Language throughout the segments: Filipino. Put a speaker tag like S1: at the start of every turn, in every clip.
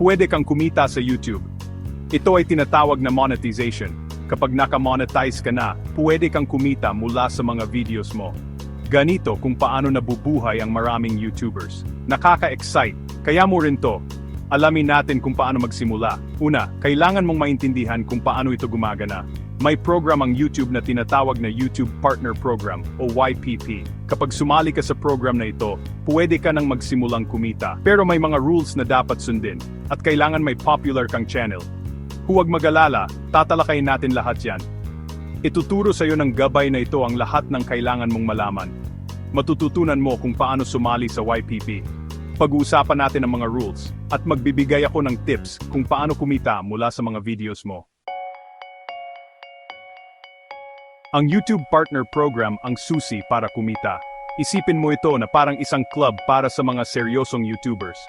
S1: pwede kang kumita sa YouTube. Ito ay tinatawag na monetization. Kapag naka-monetize ka na, pwede kang kumita mula sa mga videos mo. Ganito kung paano nabubuhay ang maraming YouTubers. Nakaka-excite, kaya mo rin to. Alamin natin kung paano magsimula. Una, kailangan mong maintindihan kung paano ito gumagana. May program ang YouTube na tinatawag na YouTube Partner Program o YPP. Kapag sumali ka sa program na ito, pwede ka nang magsimulang kumita. Pero may mga rules na dapat sundin at kailangan may popular kang channel. Huwag mag-alala, tatalakayin natin lahat yan. Ituturo sa iyo ng gabay na ito ang lahat ng kailangan mong malaman. Matututunan mo kung paano sumali sa YPP. Pag-uusapan natin ang mga rules at magbibigay ako ng tips kung paano kumita mula sa mga videos mo. Ang YouTube Partner Program ang susi para kumita. Isipin mo ito na parang isang club para sa mga seryosong YouTubers.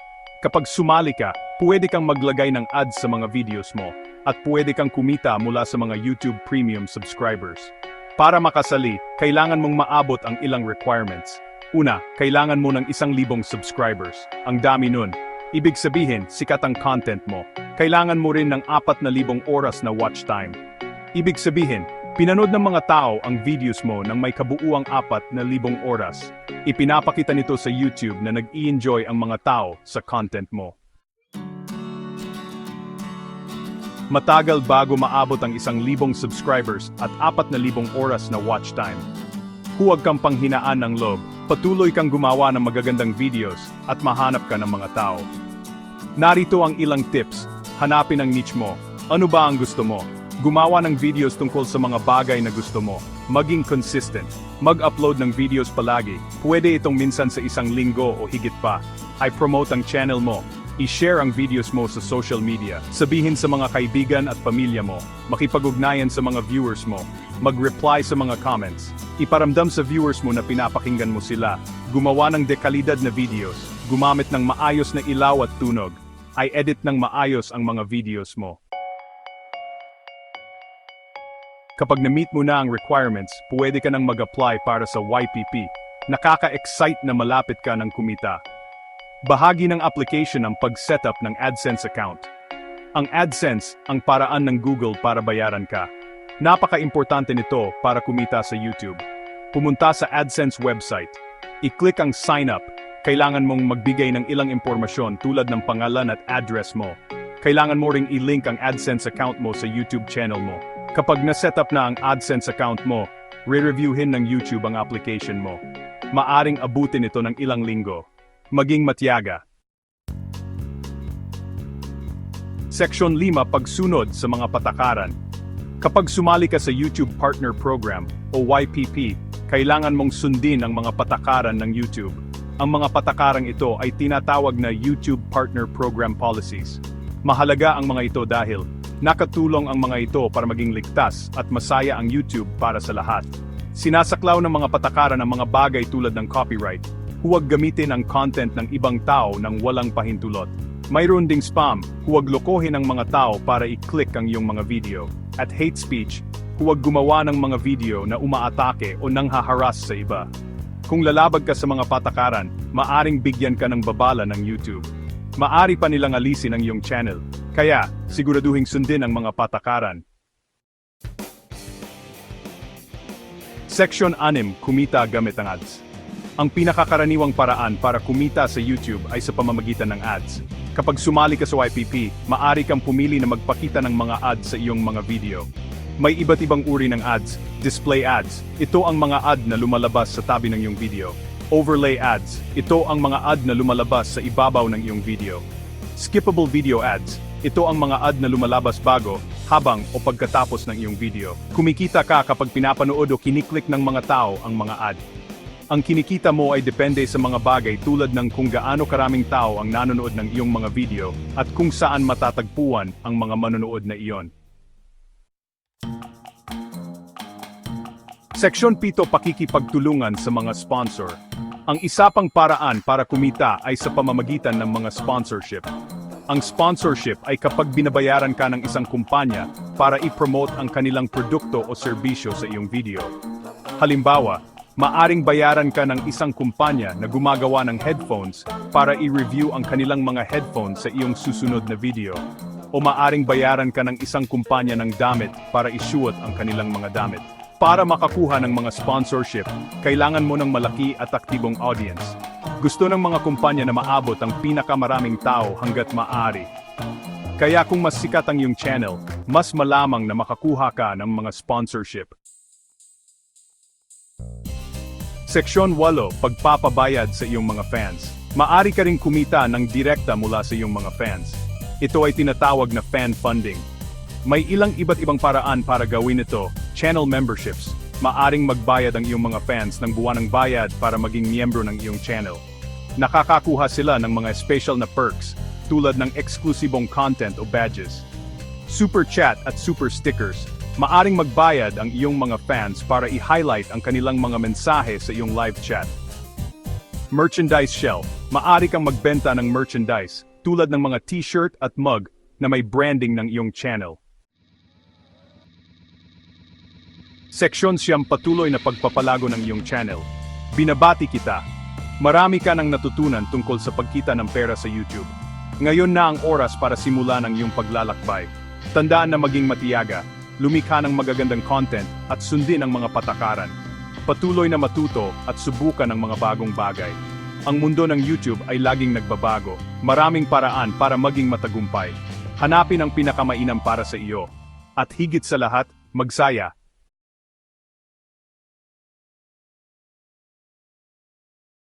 S1: Kapag sumali ka, pwede kang maglagay ng ads sa mga videos mo at pwede kang kumita mula sa mga YouTube Premium subscribers. Para makasali, kailangan mong maabot ang ilang requirements. Una, kailangan mo ng isang libong subscribers. Ang dami nun. Ibig sabihin, sikat ang content mo. Kailangan mo rin ng apat na libong oras na watch time. Ibig sabihin, pinanood ng mga tao ang videos mo nang may kabuuang apat na libong oras. Ipinapakita nito sa YouTube na nag-i-enjoy ang mga tao sa content mo. Matagal bago maabot ang isang libong subscribers at apat na libong oras na watch time. Huwag kang panghinaan ng loob, patuloy kang gumawa ng magagandang videos at mahanap ka ng mga tao. Narito ang ilang tips, hanapin ang niche mo. Ano ba ang gusto mo? Gumawa ng videos tungkol sa mga bagay na gusto mo. Maging consistent. Mag-upload ng videos palagi. Pwede itong minsan sa isang linggo o higit pa. I promote ang channel mo. I-share ang videos mo sa social media. Sabihin sa mga kaibigan at pamilya mo. Makipag-ugnayan sa mga viewers mo. Mag-reply sa mga comments. Iparamdam sa viewers mo na pinapakinggan mo sila. Gumawa ng dekalidad na videos. Gumamit ng maayos na ilaw at tunog. I edit ng maayos ang mga videos mo. Kapag na-meet mo na ang requirements, pwede ka nang mag-apply para sa YPP. Nakaka-excite na malapit ka ng kumita. Bahagi ng application ang pag-setup ng AdSense account. Ang AdSense ang paraan ng Google para bayaran ka. Napaka-importante nito para kumita sa YouTube. Pumunta sa AdSense website. I-click ang sign up. Kailangan mong magbigay ng ilang impormasyon tulad ng pangalan at address mo. Kailangan mo ring i-link ang AdSense account mo sa YouTube channel mo. Kapag na-setup na ang AdSense account mo, re-reviewin ng YouTube ang application mo. Maaring abutin ito ng ilang linggo. Maging matyaga. Section 5 Pagsunod sa mga patakaran. Kapag sumali ka sa YouTube Partner Program o YPP, kailangan mong sundin ang mga patakaran ng YouTube. Ang mga patakarang ito ay tinatawag na YouTube Partner Program Policies. Mahalaga ang mga ito dahil nakatulong ang mga ito para maging ligtas at masaya ang YouTube para sa lahat. Sinasaklaw ng mga patakaran ang mga bagay tulad ng copyright. Huwag gamitin ang content ng ibang tao ng walang pahintulot. Mayroon ding spam, huwag lokohin ang mga tao para i-click ang iyong mga video. At hate speech, huwag gumawa ng mga video na umaatake o nanghaharas sa iba. Kung lalabag ka sa mga patakaran, maaring bigyan ka ng babala ng YouTube. Maari pa nilang alisin ang iyong channel. Kaya, siguraduhing sundin ang mga patakaran. Section 6, Kumita gamit ang ads. Ang pinakakaraniwang paraan para kumita sa YouTube ay sa pamamagitan ng ads. Kapag sumali ka sa YPP, maari kang pumili na magpakita ng mga ads sa iyong mga video. May iba't ibang uri ng ads, display ads, ito ang mga ad na lumalabas sa tabi ng iyong video. Overlay ads, ito ang mga ad na lumalabas sa ibabaw ng iyong video. Skippable video ads, ito ang mga ad na lumalabas bago, habang o pagkatapos ng iyong video. Kumikita ka kapag pinapanood o kiniklik ng mga tao ang mga ad. Ang kinikita mo ay depende sa mga bagay tulad ng kung gaano karaming tao ang nanonood ng iyong mga video at kung saan matatagpuan ang mga manonood na iyon. Seksyon 7 Pakikipagtulungan sa mga sponsor. Ang isa pang paraan para kumita ay sa pamamagitan ng mga sponsorship. Ang sponsorship ay kapag binabayaran ka ng isang kumpanya para i-promote ang kanilang produkto o serbisyo sa iyong video. Halimbawa, Maaring bayaran ka ng isang kumpanya na gumagawa ng headphones para i-review ang kanilang mga headphones sa iyong susunod na video. O maaring bayaran ka ng isang kumpanya ng damit para isuot ang kanilang mga damit. Para makakuha ng mga sponsorship, kailangan mo ng malaki at aktibong audience. Gusto ng mga kumpanya na maabot ang pinakamaraming tao hanggat maaari. Kaya kung mas sikat ang iyong channel, mas malamang na makakuha ka ng mga sponsorship. Seksyon 8, pagpapabayad sa iyong mga fans. Maari ka ring kumita ng direkta mula sa iyong mga fans. Ito ay tinatawag na fan funding. May ilang iba't ibang paraan para gawin ito, channel memberships. Maaring magbayad ang iyong mga fans ng buwanang bayad para maging miyembro ng iyong channel. Nakakakuha sila ng mga special na perks, tulad ng eksklusibong content o badges. Super Chat at Super Stickers, maaring magbayad ang iyong mga fans para i-highlight ang kanilang mga mensahe sa iyong live chat. Merchandise Shelf, maari kang magbenta ng merchandise, tulad ng mga t-shirt at mug na may branding ng iyong channel. Seksyon siyam patuloy na pagpapalago ng iyong channel. Binabati kita. Marami ka nang natutunan tungkol sa pagkita ng pera sa YouTube. Ngayon na ang oras para simulan ang iyong paglalakbay. Tandaan na maging matiyaga, lumikha ng magagandang content at sundin ang mga patakaran. Patuloy na matuto at subukan ang mga bagong bagay. Ang mundo ng YouTube ay laging nagbabago. Maraming paraan para maging matagumpay. Hanapin ang pinakamainam para sa iyo. At higit sa lahat, magsaya